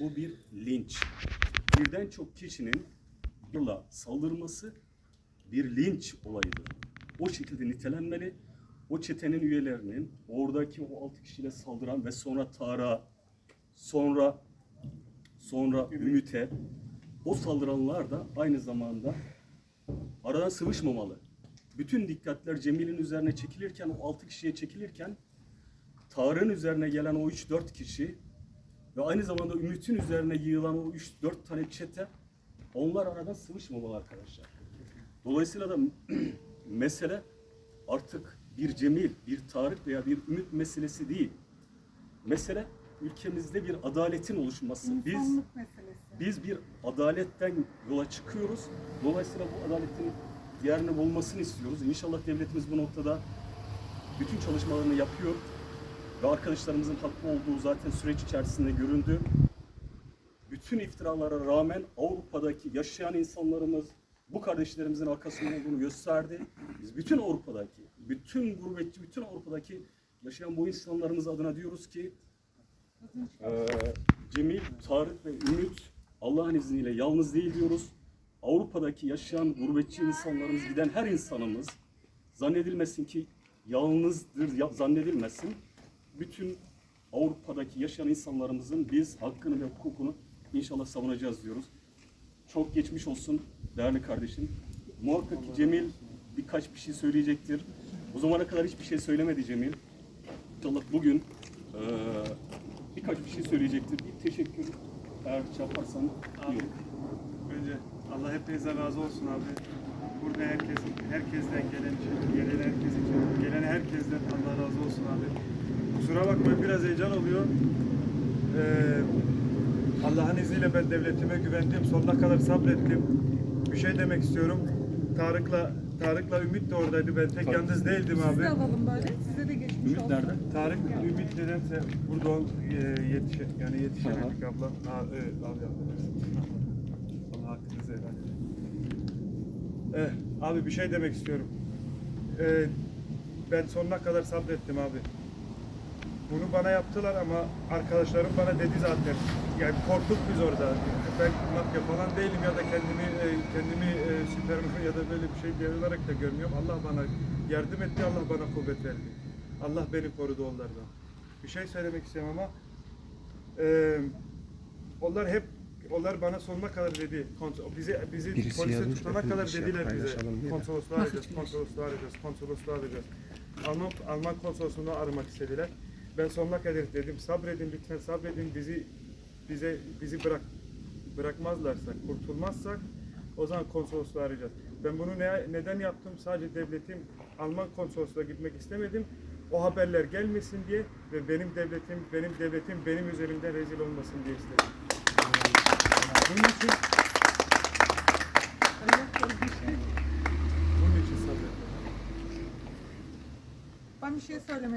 Bu bir linç. Birden çok kişinin yıla saldırması bir linç olayıdır. O şekilde nitelenmeli. O çetenin üyelerinin oradaki o altı kişiyle saldıran ve sonra Tarık'a, sonra sonra Ümit'e o saldıranlar da aynı zamanda aradan sıvışmamalı. Bütün dikkatler Cemil'in üzerine çekilirken, o altı kişiye çekilirken Tarık'ın üzerine gelen o 3-4 kişi ve aynı zamanda Ümit'in üzerine yığılan o 3-4 tane çete onlar aradan sıvışmamalı arkadaşlar. Dolayısıyla da mesele artık bir Cemil, bir Tarık veya bir Ümit meselesi değil. Mesele ülkemizde bir adaletin oluşması. Biz İnsanlık meselesi. biz bir adaletten yola çıkıyoruz. Dolayısıyla bu adaletin yerini bulmasını istiyoruz. İnşallah devletimiz bu noktada bütün çalışmalarını yapıyor. Ve arkadaşlarımızın haklı olduğu zaten süreç içerisinde göründü. Bütün iftiralara rağmen Avrupa'daki yaşayan insanlarımız bu kardeşlerimizin arkasında olduğunu gösterdi. Biz bütün Avrupa'daki, bütün gurbetçi, bütün Avrupa'daki yaşayan bu insanlarımız adına diyoruz ki ee, Cemil, Tarık ve Ümit Allah'ın izniyle yalnız değil diyoruz. Avrupa'daki yaşayan gurbetçi insanlarımız, giden her insanımız zannedilmesin ki yalnızdır, ya- zannedilmesin. Bütün Avrupa'daki yaşayan insanlarımızın biz hakkını ve hukukunu inşallah savunacağız diyoruz. Çok geçmiş olsun değerli kardeşim. Muhakkak ki Cemil birkaç bir şey söyleyecektir. O zamana kadar hiçbir şey söylemedi Cemil. İnşallah bugün eee, birkaç bir şey söyleyecektir. Bir teşekkür eğer yaparsan olur. Önce Allah hepinizden razı olsun abi. Burada herkes, herkesten gelen için, gelen herkes için, gelen herkesten Allah razı olsun abi. Kusura bakma biraz heyecan oluyor. Ee, Allah'ın izniyle ben devletime güvendim. Sonuna kadar sabrettim. Bir şey demek istiyorum. Tarık'la Tarık'la Ümit de oradaydı. Ben tek yalnız değildim Sizi de abi. alalım böyle. Size de geçmiş Ümit olsun. nerede? Tarık Ümit nedense burada ol, e, yetişe, yani yetişemedik abla. Ha, evet, abi. Allah hakkınızı helal. Eh, abi bir şey demek istiyorum. Eh, ben sonuna kadar sabrettim abi. Bunu bana yaptılar ama arkadaşlarım bana dedi zaten. Yani korktuk biz orada. Ben mafya falan değilim ya da kendimi e, kendimi e, süperman ya da böyle bir şey diye olarak da görmüyorum. Allah bana yardım etti, Allah bana kuvvet verdi. Allah beni korudu onlardan. Bir şey söylemek istiyorum ama e, onlar hep onlar bana sonuna kadar dedi. Bizi bizi Birisi polise tutana kadar şey dediler bize. Konsolosluğa arayacağız, konsolosluğa arayacağız, konsolosluğa arayacağız. Alman, Alman konsolosluğunu aramak istediler. Ben sonuna kadar dedim sabredin lütfen sabredin bizi bize bizi bırak bırakmazlarsa kurtulmazsak o zaman konsolosluğu arayacağız. Ben bunu ne, neden yaptım? Sadece devletim Alman konsolosluğuna gitmek istemedim. O haberler gelmesin diye ve benim devletim benim devletim benim üzerimden rezil olmasın diye istedim. Bunun için bunun için sabrettim. Ben bir şey söylemek